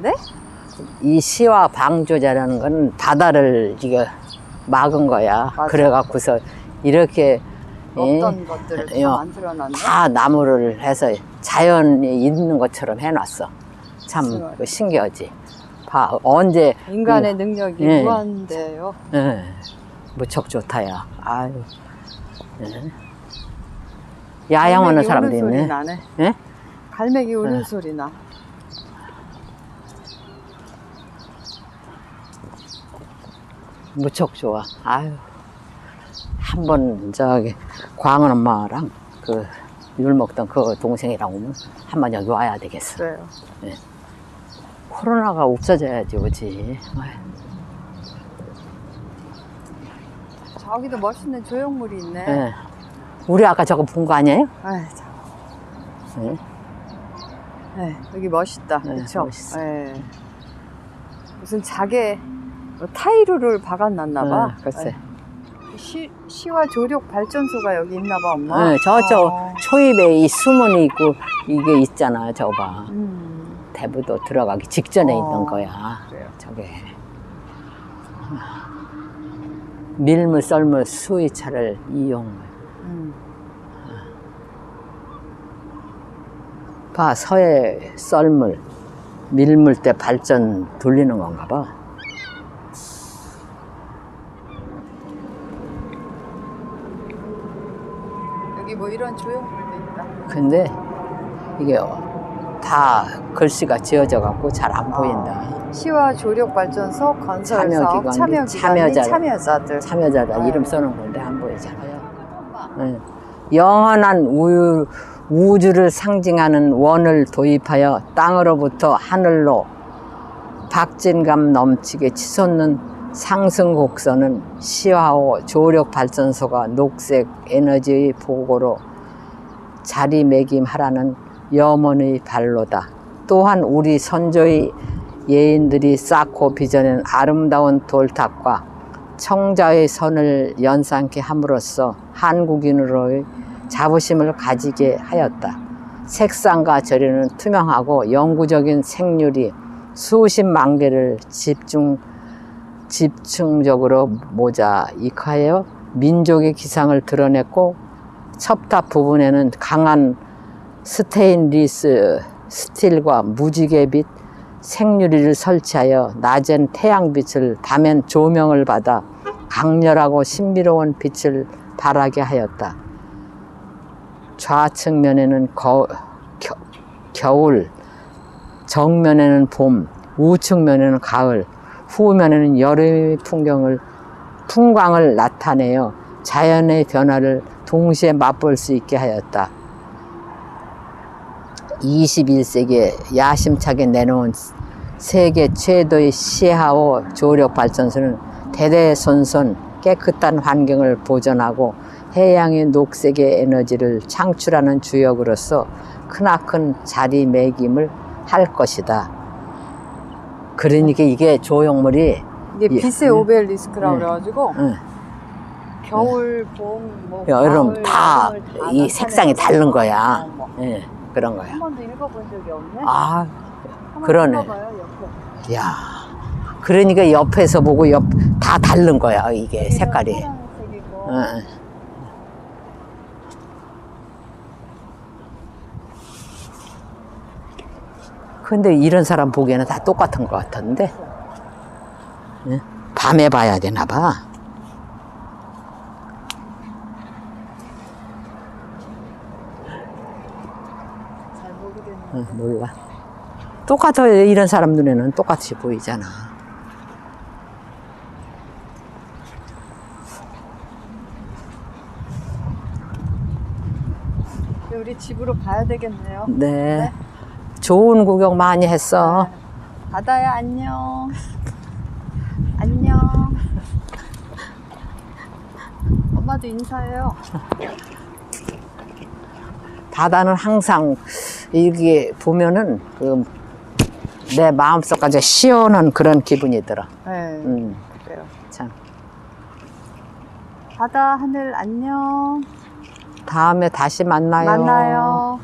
네? 이 시와 방조제라는 건 바다를 이게 막은 거야. 맞아. 그래갖고서 이렇게 예, 없던 것들을 다 예, 만들어놨네. 다 나무를 해서 자연이 있는 것처럼 해놨어. 참. 그 신기하지. 봐 언제 인간의 능력이 예. 무한대요. 예, 무척 좋다야. 아유. 예. 야영하는 사람도 있네. 나네. 예? 갈매기 우는 네. 소리 나. 무척 좋아. 아유. 한 번 저기 광은 엄마랑 그 율 먹던 그 동생이랑 오면 한 번 여기 와야 되겠어. 그래요. 코로나가 없어져야지 오지. 아유. 저기도 멋있는 조형물이 있네. 예. 우리 아까 저거 본 거 아니에요? 아이, 참. 예. 네, 여기 멋있다. 네, 그렇죠? 멋있어. 무슨 자개 뭐 타이루를 박아놨나 봐. 예, 글쎄. 네. 시, 시와 조력 발전소가 여기 있나 봐, 엄마. 예, 저쪽 어. 초입에 이 수문이 있고 이게 있잖아. 저거 봐. 음, 대부도 들어가기 직전에 어, 있는 거야. 그래요. 저게. 밀물 썰물 수위차를 이용. 음. 봐, 서해 썰물, 밀물 때 발전 돌리는 건가 봐. 여기 뭐 이런 조형물도 있다. 근데 이게 다 글씨가 지어져 갖고 잘 안 보인다. 시와 조력 발전소 건설 사업 참여기관이, 참여 참여자. 참여자들. 참여자다 아유. 이름 써놓은 건데 안 보이잖아요. 예. 영원한 우유, 우주를 상징하는 원을 도입하여 땅으로부터 하늘로 박진감 넘치게 치솟는 상승 곡선은 시화호 조력 발전소가 녹색 에너지의 보고로 자리매김하라는 염원의 발로다. 또한 우리 선조의 예인들이 쌓고 빚어낸 아름다운 돌탑과 청자의 선을 연상케 함으로써 한국인으로의 자부심을 가지게 하였다. 색상과 절에는 투명하고 영구적인 생률이 수십만 개를 집중 집중적으로 모자이크하여 민족의 기상을 드러냈고 첩탑 부분에는 강한 스테인리스 스틸과 무지개 빛 생유리를 설치하여 낮엔 태양빛을 밤엔 조명을 받아 강렬하고 신비로운 빛을 발하게 하였다. 좌측면에는 거, 겨, 겨울, 정면에는 봄, 우측면에는 가을, 후면에는 여름의 풍경을 풍광을 나타내어 자연의 변화를 동시에 맛볼 수 있게 하였다. 21세기에 야심차게 내놓은 세계 최도의 시하오 조력 발전소는 대대손손 깨끗한 환경을 보존하고 해양의 녹색의 에너지를 창출하는 주역으로서 크나큰 자리매김을 할 것이다. 그러니까 이게 조형물이 이게 예. 빛의 오벨리스크라고 네. 그래가지고 응, 겨울, 봄, 뭐 여름 다 이 색상이 다른 거야. 어머. 예, 그런 거야. 한 번도 읽어본 적이 없네. 아, 한번 그러네. 읽어봐요, 옆에. 야, 그러니까 옆에서 보고 옆 다 다른 거야 이게 색깔이. 어. 파란색이고. 응. 근데 이런 사람 보기에는 다 똑같은 것 같은데 응? 밤에 봐야 되나 봐. 잘 모르겠네. 응, 몰라. 똑같아 이런 사람 눈에는 똑같이 보이잖아. 우리 집으로 가야 되겠네요. 네. 좋은 구경 많이 했어. 바다야 안녕. 안녕. 엄마도 인사해요. 바다는 항상 이게 보면은 그 내 마음속까지 시원한 그런 기분이 들어. 네. 음, 그래요. 참. 바다 하늘 안녕. 다음에 다시 만나요. 만나요.